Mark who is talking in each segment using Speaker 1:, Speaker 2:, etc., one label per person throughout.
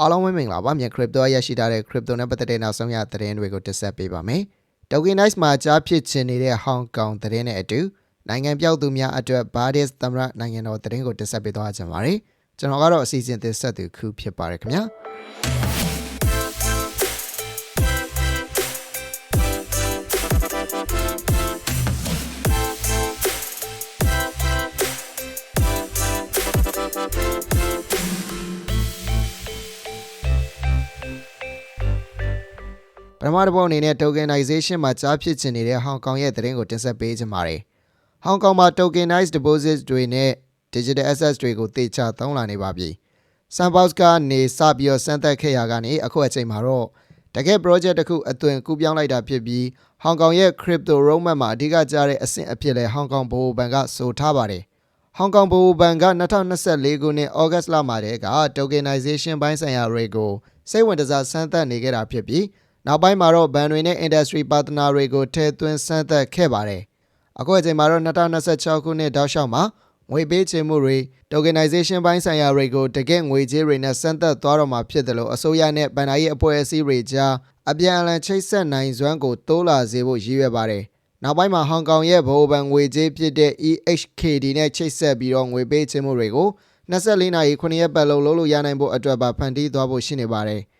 Speaker 1: အားလုံးပဲမင်္ဂလာပါမြန် crypto ရရှိထားတဲ့ crypto နဲ့ပတ်သက်တဲ့နောက်ဆုံးရသတင်းတွေကိုတင်ဆက်ပေးပါမယ်။ Tokenize မှာကြားဖြစ်ချင်နေတဲ့ Hong Kong သတင်းနဲ့အတူနိုင်ငံပြောက်သူများအတွက် Bardis သမရနိုင်ငံတော်သတင်းကိုတင်ဆက်ပေးသွားကြပါမယ်။ကျွန်တော်ကတော့အစီအစဉ်တင်ဆက်သူခုဖြစ်ပါတယ်ခင်ဗျာ။ ပထမတစ်ပုတ်အနေနဲ့ tokenization မှာကြားဖြစ်ချင်နေတဲ့ Hong Kong ရဲ့သတင်းကိုတင်ဆက်ပေးချင်ပါတယ်။ Hong Kong မှာ tokenized deposits တွေနဲ့ digital assets တွေကိုတေချာသုံးလာနေပါပြီ။ Sandbox ကနေစပြီးတော့စမ်းသပ်ခဲ့ရကနေအခုအချိန်မှာတော့တကယ် project တစ်ခုအသွင်ကူးပြောင်းလိုက်တာဖြစ်ပြီး Hong Kong ရဲ့ crypto roadmap မှာအဓိကကျတဲ့အဆင့်အဖြစ်လဲ Hong Kong ဗဟိုဘဏ်ကဆိုထားပါတယ်။ Hong Kong ဗဟိုဘဏ်က2024ခုနှစ် August လမှာတည်းက tokenization ဘိုင်းဆိုင်ရာတွေကိုစိတ်ဝင်တစားစမ်းသပ်နေခဲ့တာဖြစ်ပြီး နောက်ပိုင်းမှာတော့ဘဏ်တွေနဲ့ industry partner တွေကိုထည့်သွင်းစမ်းသပ်ခဲ့ပါတယ်။အခုအချိန်မှာတော့2026ခုနှစ်တောက်လျှောက်မှာငွေပေးချေမှုတွေ tokenization ဘိုင်းဆိုင်ရာတွေကိုတကယ့်ငွေကြေးတွေနဲ့စမ်းသပ်သွားတော့မှာဖြစ်တယ်လို့အစိုးရနဲ့ဗန်နာရေးအဖွဲ့အစည်းတွေကြားအပြန်အလှန်ချိတ်ဆက်နိုင်စွမ်းကိုတိုးလာစေဖို့ရည်ရွယ်ပါတယ်။နောက်ပိုင်းမှာဟောင်ကောင်ရဲ့ဗဟိုဘဏ်ငွေကြေးဖြစ်တဲ့ EHKD နဲ့ချိတ်ဆက်ပြီးတော့ငွေပေးချေမှုတွေကို24နာရီ9ရက်ပတ်လုံးလုပ်လို့ရနိုင်ဖို့အတွက်ပါဖန်တီးသွားဖို့ရှိနေပါတယ်။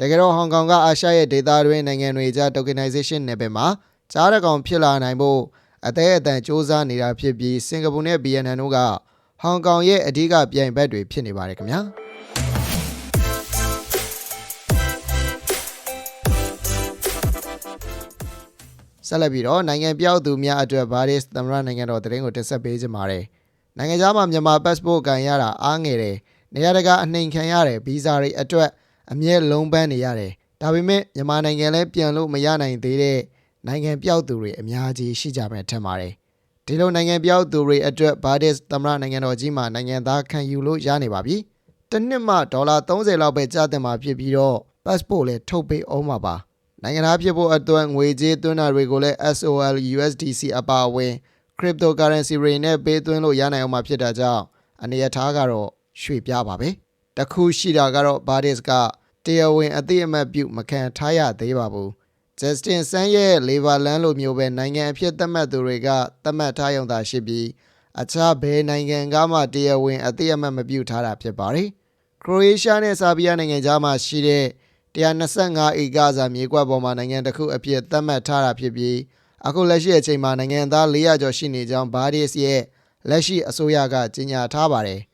Speaker 1: တကယ်တော့ဟောင်ကောင်ကအာရှရဲ့ဒေသတွင်းနိုင်ငံတွေကြား tokenization နယ်ပယ်မှာကြားရကောင်ဖြစ်လာနိုင်ဖို့အသေးအတန်စ조사နေတာဖြစ်ပြီးစင်ကာပူနဲ့ဗီယက်နမ်တို့ကဟောင်ကောင်ရဲ့အဓိကပြိုင်ဘက်တွေဖြစ်နေပါတယ်ခင်ဗျာ ဆက်လက်ပြီးတော့နိုင်ငံပြောက်သူများအတွက် Baris သမရနိုင်ငံတော်သတင်းကိုတင်ဆက်ပေးကြပါမယ်။နိုင်ငံခြားမှာမြန်မာ passport ကန်ရတာအားငယ်တယ်။နေရာတကာအနှိမ်ခံရတယ်ဗီဇာတွေအတွက် အမြဲလုံးပန်းနေရတယ်။ဒါပေမဲ့မြန်မာနိုင်ငံလည်းပြန်လို့မရနိုင်သေးတဲ့နိုင်ငံပြောက်သူတွေအများကြီးရှိကြမယ်ထင်ပါတယ်။ဒီလိုနိုင်ငံပြောက်သူတွေအတွက် Baris သမရနိုင်ငံတော်ကြီးမှာနိုင်ငံသားခံယူလို့ရနေပါပြီ။တစ်နှစ်မှဒေါ်လာ30လောက်ပဲကျတင်မှာဖြစ်ပြီးတော့ passport လည်းထုတ်ပေးအောင်ပါပါ။နိုင်ငံသားဖြစ်ဖို့အတွက်ငွေကြေးသွင်းတာတွေကိုလည်း SOL USDC အပါအဝင် cryptocurrency တွေနဲ့ပေးသွင်းလို့ရနိုင်အောင်မှာဖြစ်တာကြောင့်အနေအထားကတော့ရွှေ့ပြပါပဲ။ တခုရှိတာကတော့ Baris ကတရားဝင်အသိအမှတ်ပြုမခံထားရသေးပါဘူး။ Justin Sun ရဲ့ Leverland လိုမျိုးပဲနိုင်ငံအဖြစ်သတ်မှတ်သူတွေကသတ်မှတ်ထားရုံသာရှိပြီးအခြားဘယ်နိုင်ငံကမှတရားဝင်အသိအမှတ်မပြုထားတာဖြစ်ပါတယ်။ Croatia နဲ့ဆာဘီးယားနိုင်ငံကြားမှာရှိတဲ့125ဧကစာမြေကွက်ပေါ်မှာနိုင်ငံတစ်ခုအဖြစ်သတ်မှတ်ထားတာဖြစ်ပြီးအခုလက်ရှိအချိန်မှာနိုင်ငံသား400ကျော်ရှိနေကြောင်း Bardis ရဲ့လက်ရှိအစိုးရကကြေညာထားပါတယ်။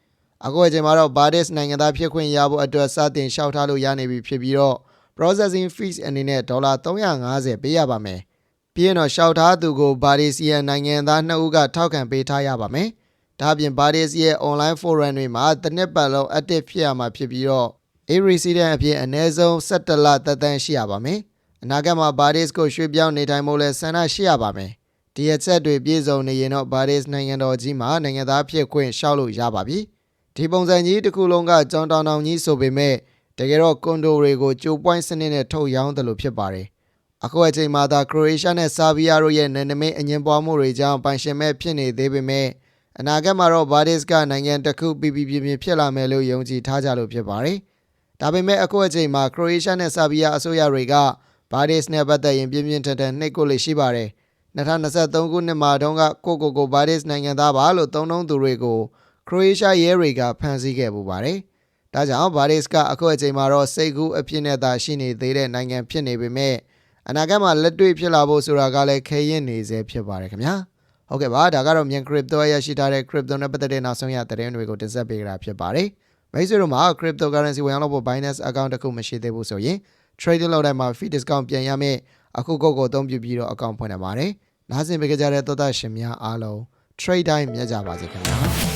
Speaker 1: အခုအချိန်မှာတော့ Bardis နိုင်ငံသားဖြစ်ခွင့်ရဖို့အတွက်စတင်လျှောက်ထားလို့ရနေပြီဖြစ်ပြီးတော့ processing fees အနေနဲ့ဒေါ်လာ350ပေးရပါမယ်။ပြီးရင်တော့လျှောက်ထားသူကို Bardis ရဲ့နိုင်ငံသား2ဦးကထောက်ခံပေးထားရပါမယ်။ဒါ့အပြင် Bardis ရဲ့ online forum တွေမှာတစ်နှစ်ပတ်လုံး active ဖြစ်ရမှာဖြစ်ပြီးတော့ e-resident အဖြစ်အနည်းဆုံး17လသက်တမ်းရှိရပါမယ်။အနာဂတ်မှာ Bardis ကိုရွှေ့ပြောင်းနေထိုင်ဖို့လဲဆန္ဒရှိရပါမယ်။ဒီအချက်တွေပြည့်စုံနေရင်တော့ Bardis နိုင်ငံတော်ကြီးမှာနိုင်ငံသားဖြစ်ခွင့်ရှောက်လို့ရပါပြီ။ ဒီပုံစံကြီးတစ်ခုလုံးကကြောင်တောင်တောင်ကြီးဆိုပေမဲ့တကယ်တော့ကွန်ဒိုတွေကိုကြိုပွိုင်းစနစ်နဲ့ထုတ်ရောင်းတယ်လို့ဖြစ်ပါတယ်။အခုအချိန်မှာသာ Croatia နဲ့ Serbia တို့ရဲ့နယ်နိမိတ်အငင်းပွားမှုတွေကြောင့်ပိုင်ရှင်မဲ့ဖြစ်နေသေးပေမဲ့အနာဂတ်မှာတော့ Bardis ကနိုင်ငံတစ်ခုပြည်ပြည်ပြင်းပြင်းဖြစ်လာမယ်လို့ယုံကြည်ထားကြလို့ဖြစ်ပါတယ်။ဒါပေမဲ့အခုအချိန်မှာ Croatia နဲ့ Serbia အစိုးရတွေက Bardis နဲ့ပတ်သက်ရင်ပြင်းပြင်းထန်ထန်နှိပ်ကွပ်လို့ရှိပါတယ်။2023ခုနှစ်မှာတုန်းကကိုကိုကို Bardis နိုင်ငံသားပါလို့သုံးနှုန်းသူတွေကို Croatia ရဲတွေကဖမ်းဆီးခဲ့ပူပါတယ်။ဒါကြောင့် Bardis ကအခုအချိန်မှာတော့စိတ်ကူးအဖြစ်နဲ့သာရှိနေသေးတဲ့နိုင်ငံဖြစ်နေပေမဲ့အနာဂတ်မှာလက်တွေ့ဖြစ်လာဖို့ဆိုတာကလည်းခဲရင်နေစေဖြစ်ပါတယ်ခင်ဗျာ။ဟုတ်ကဲ့ပါဒါကတော့မြန် crypto ရရှိထားတဲ့ crypto နဲ့ပတ်သက်တဲ့နောက်ဆုံးရသတင်းတွေကိုတင်ဆက်ပေးကြတာဖြစ်ပါတယ်။မိတ်ဆွေတို့မှာ cryptocurrency ဝင်ရောက်လို့ဖို့ Binance account တစ်ခုမရှိသေးဘူးဆိုရင် trading လုပ်တိုင်းမှာ fee discount ပြန်ရမယ်အခုကုတ်ကိုအသုံးပြုပြီးတော့ account ဖွင့်နေပါတယ်။နားဆင်ပေးကြတဲ့သောသားရှင်များအားလုံး trade တိုင်းမြတ်ကြပါစေခင်ဗျာ။